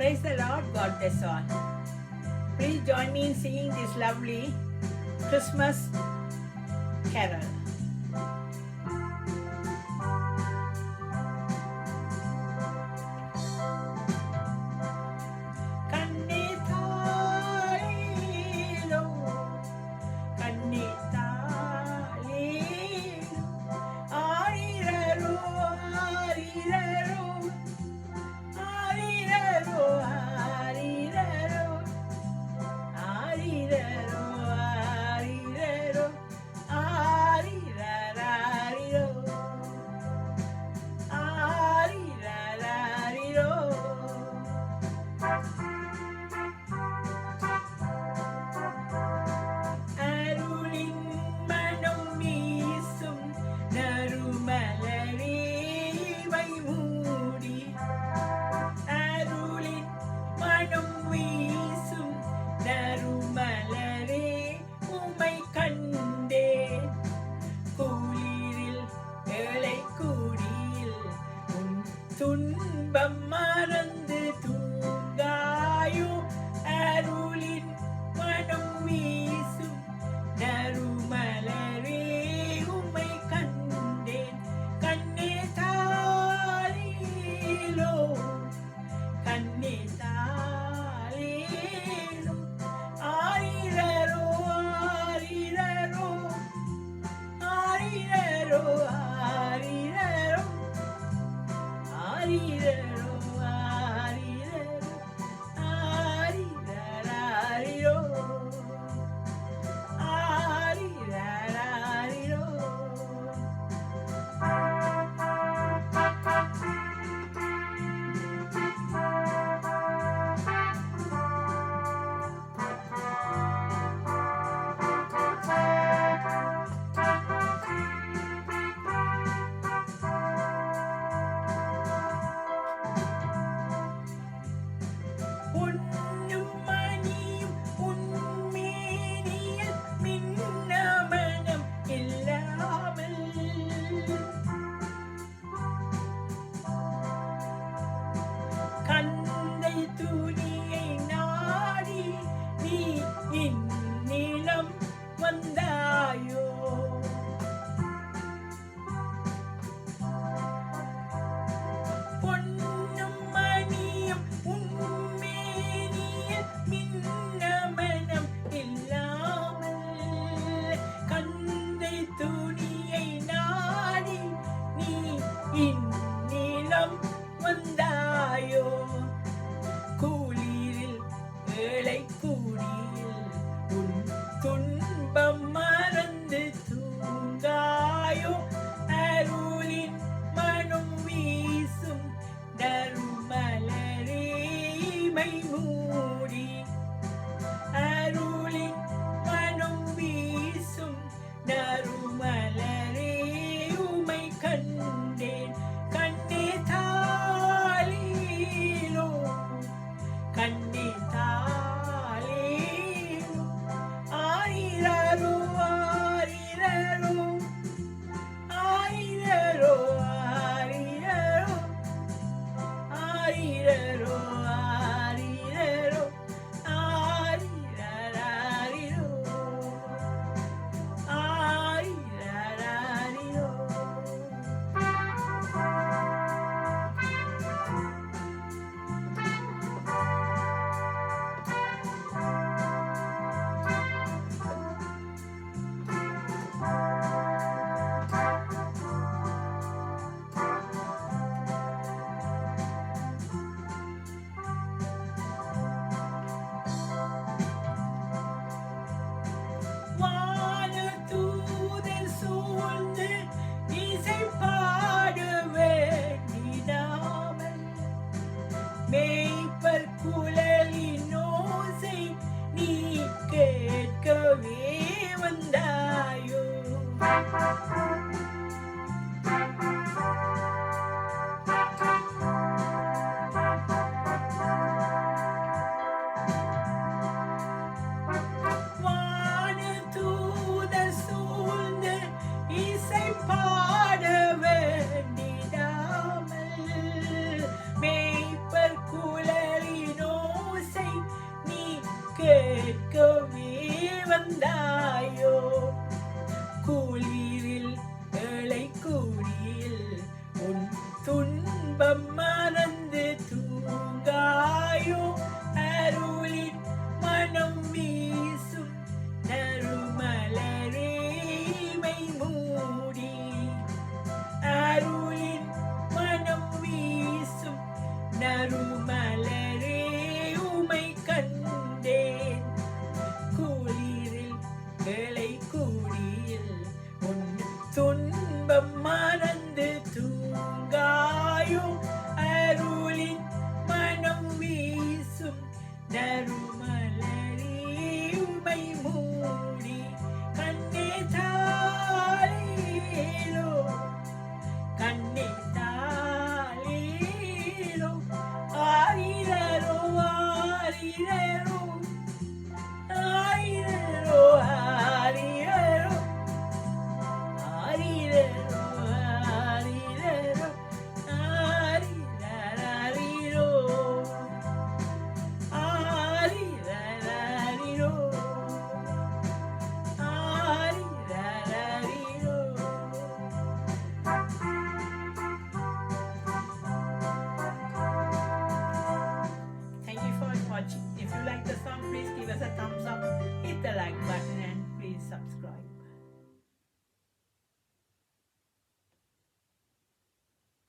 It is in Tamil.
Praise the Lord, God bless all. Please join me in singing this lovely Christmas carol. துன்பம் மறந்து தூங்காயோ? அருளின் மனம் வீசும் நறுமலரே உமை கண்டேன். கண்ணே தாரீலோ கண்ணே தாரேலும் ஆயிரரோ ஆயிரரோ ஆயிரரோ வீரரும் நீ வந்தாயோ the mind. thumbs up.